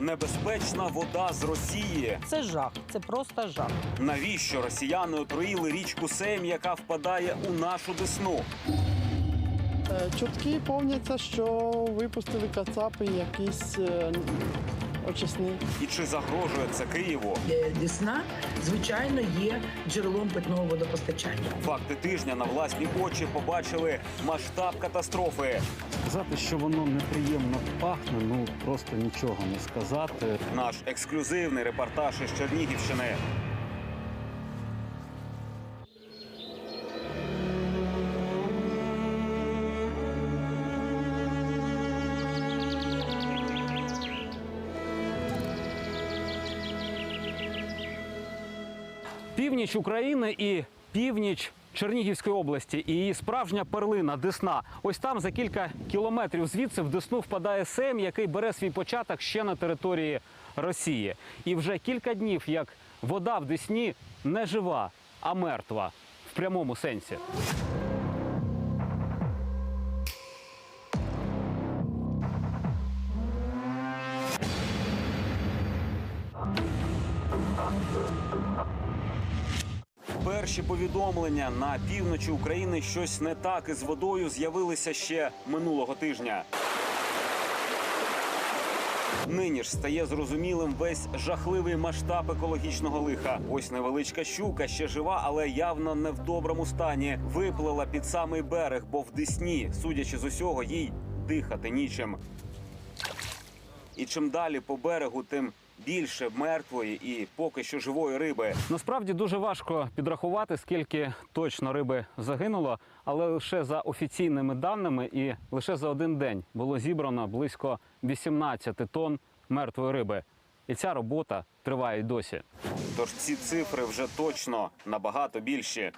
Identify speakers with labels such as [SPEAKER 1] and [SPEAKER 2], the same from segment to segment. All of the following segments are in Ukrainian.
[SPEAKER 1] Небезпечна вода з Росії.
[SPEAKER 2] Це жах, це просто жах.
[SPEAKER 1] Навіщо росіяни отруїли річку Сейм, яка впадає у нашу десну?
[SPEAKER 3] Е, Чутки повняться, що випустили кацапи якісь е, очисні.
[SPEAKER 1] І чи загрожує це Києву?
[SPEAKER 4] Дісна, Десна, звичайно, є джерелом питного водопостачання.
[SPEAKER 1] Факти тижня на власні очі побачили масштаб катастрофи.
[SPEAKER 5] Сказати, що воно неприємно пахне, ну просто нічого не сказати.
[SPEAKER 1] Наш ексклюзивний репортаж із Чернігівщини.
[SPEAKER 5] Північ України і північ Чернігівської області і її справжня перлина Десна. Ось там за кілька кілометрів звідси в Десну впадає Сейм, який бере свій початок ще на території Росії. І вже кілька днів як вода в Десні не жива, а мертва в прямому сенсі.
[SPEAKER 1] Перші повідомлення на півночі України щось не так із водою з'явилися ще минулого тижня. Нині ж стає зрозумілим весь жахливий масштаб екологічного лиха. Ось невеличка щука ще жива, але явно не в доброму стані. Виплила під самий берег, бо в Десні, судячи з усього, їй дихати нічим. І чим далі по берегу, тим більше мертвої і поки що живої риби.
[SPEAKER 5] Насправді дуже важко підрахувати, скільки точно риби загинуло, але лише за офіційними даними і лише за один день було зібрано близько 18 тонн мертвої риби. І ця робота триває й досі.
[SPEAKER 1] Тож ці цифри вже точно набагато більші.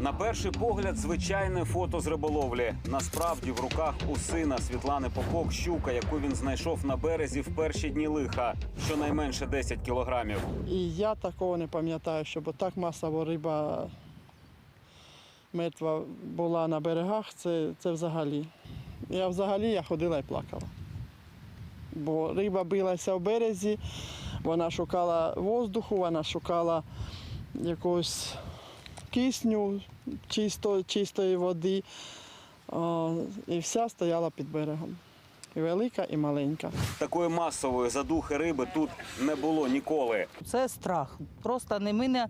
[SPEAKER 1] На перший погляд, звичайне фото з риболовлі. Насправді в руках у сина Світлани Попок щука, яку він знайшов на березі в перші дні лиха, щонайменше 10 кілограмів.
[SPEAKER 3] І я такого не пам'ятаю, щоб так масово риба мертва була на берегах, це, це взагалі. Я взагалі я ходила і плакала. Бо риба билася в березі, вона шукала воздуху, вона шукала якогось кисню, чисто, чистої води. І вся стояла під берегом. І велика, і маленька.
[SPEAKER 1] Такої масової задухи риби тут не було ніколи.
[SPEAKER 2] Це страх. Просто не ми не,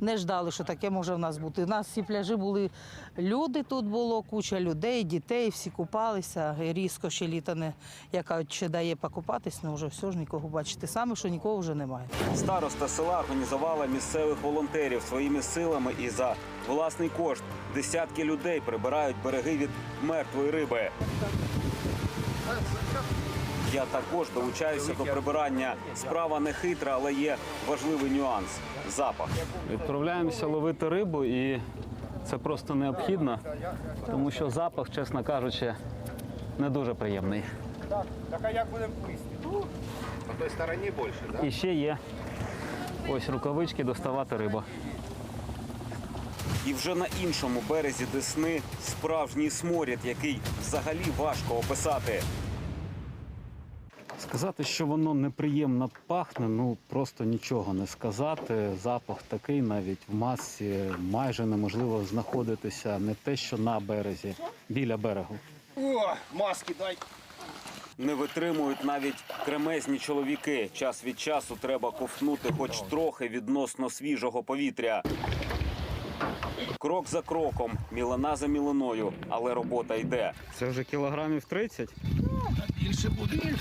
[SPEAKER 2] не ждали, що таке може в нас бути. У нас всі пляжі були люди, тут було куча людей, дітей, всі купалися. І різко ще літо не яка ще дає покупатись, ну вже все ж нікого бачите. Саме, що нікого вже немає.
[SPEAKER 1] Староста села організувала місцевих волонтерів своїми силами і за власний кошт десятки людей прибирають береги від мертвої риби. Я також долучаюся до прибирання. Справа не хитра, але є важливий нюанс запах.
[SPEAKER 5] Відправляємося ловити рибу, і це просто необхідно, тому що запах, чесно кажучи, не дуже приємний.
[SPEAKER 6] Так а як будемо плисти? На той стороні більше, да?
[SPEAKER 5] І ще є ось рукавички доставати рибу.
[SPEAKER 1] І вже на іншому березі Десни справжній сморід, який взагалі важко описати.
[SPEAKER 5] Сказати, що воно неприємно пахне, ну просто нічого не сказати. Запах такий навіть в масі майже неможливо знаходитися не те, що на березі, біля берегу.
[SPEAKER 6] О, маски дай.
[SPEAKER 1] Не витримують навіть кремезні чоловіки. Час від часу треба ковтнути хоч трохи відносно свіжого повітря. Крок за кроком, мілина за мілиною, але робота йде.
[SPEAKER 5] Це вже кілограмів 30?
[SPEAKER 6] Більше буде.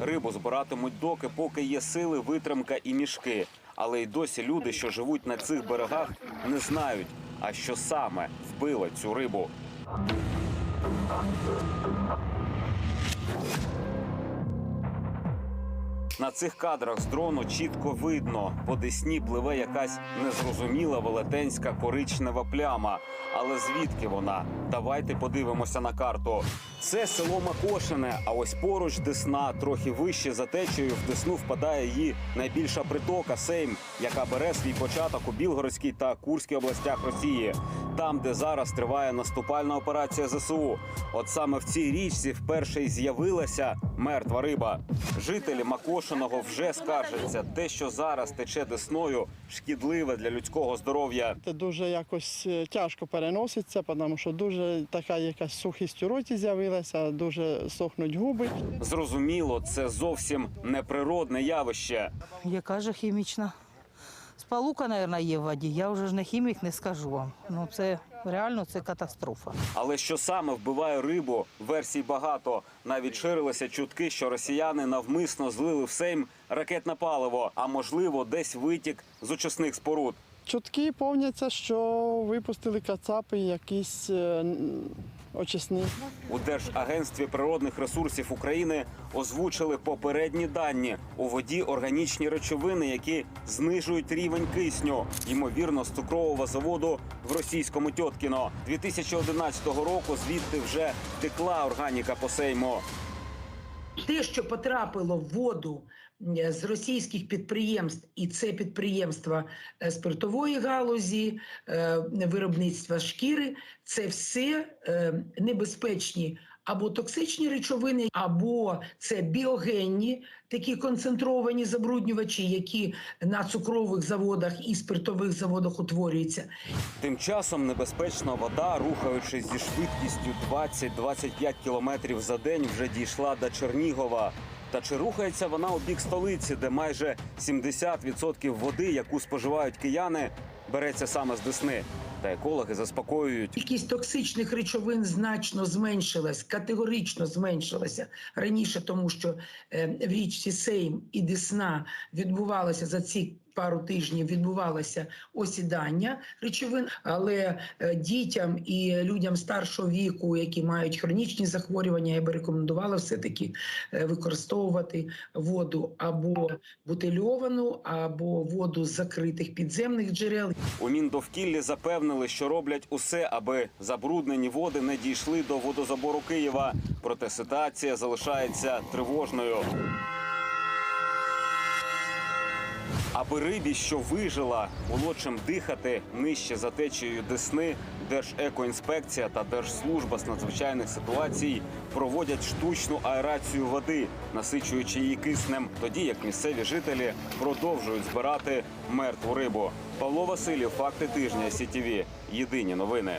[SPEAKER 1] Рибу збиратимуть доки, поки є сили, витримка і мішки. Але й досі люди, що живуть на цих берегах, не знають, а що саме вбило цю рибу. На цих кадрах з дрону чітко видно, по десні пливе якась незрозуміла велетенська коричнева пляма. Але звідки вона? Давайте подивимося на карту. Це село Макошине, а ось поруч Десна, трохи вище за течею, в Десну впадає її найбільша притока Сейм, яка бере свій початок у Білгородській та Курській областях Росії, там, де зараз триває наступальна операція ЗСУ. От саме в цій річці вперше й з'явилася мертва риба. Жителі Макошиного вже скаржаться, те, що зараз тече десною, шкідливе для людського здоров'я.
[SPEAKER 3] Це дуже якось е, тяжко переноситься, тому що дуже така якась сухість у роті з'явилася, дуже сохнуть губи.
[SPEAKER 1] Зрозуміло, це зовсім неприродне явище.
[SPEAKER 2] Яка же хімічна? Спалука, мабуть, є в воді. Я вже ж не хімік, не скажу вам. Ну це реально це катастрофа.
[SPEAKER 1] Але що саме вбиває рибу, версій багато. Навіть ширилися чутки, що росіяни навмисно злили в Сейм ракетне паливо, а можливо, десь витік з очисних споруд.
[SPEAKER 3] Чутки повняться, що випустили кацапи якісь е, очисні.
[SPEAKER 1] У Держагентстві природних ресурсів України озвучили попередні дані у воді органічні речовини, які знижують рівень кисню, ймовірно, з цукрового заводу в російському Тьоткіно. 2011 року звідти вже текла органіка по сейму.
[SPEAKER 4] Те, що потрапило в воду з російських підприємств, і це підприємства е, спиртової галузі, е, виробництва шкіри, це все е, небезпечні або токсичні речовини, або це біогенні, такі концентровані забруднювачі, які на цукрових заводах і спиртових заводах утворюються.
[SPEAKER 1] Тим часом небезпечна вода, рухаючись зі швидкістю 20-25 кілометрів за день, вже дійшла до Чернігова. Та чи рухається вона у бік столиці, де майже 70% води, яку споживають кияни, береться саме з Десни? Та екологи заспокоюють.
[SPEAKER 4] Кількість токсичних речовин значно зменшилась, категорично зменшилася раніше, тому що е, в річці Сейм і Десна відбувалося за ці пару тижнів відбувалося осідання речовин, але е, дітям і людям старшого віку, які мають хронічні захворювання, я би рекомендувала все таки використовувати воду або бутильовану, або воду з закритих підземних джерел.
[SPEAKER 1] У Міндовкіллі запевнили, що роблять усе, аби забруднені води не дійшли до водозабору Києва. Проте ситуація залишається тривожною. Аби рибі, що вижила, було чим дихати нижче за течією Десни, Держекоінспекція та Держслужба з надзвичайних ситуацій проводять штучну аерацію води, насичуючи її киснем, тоді як місцеві жителі продовжують збирати мертву рибу. Павло Васильєв, факти тижня СІТІВІ. Єдині новини.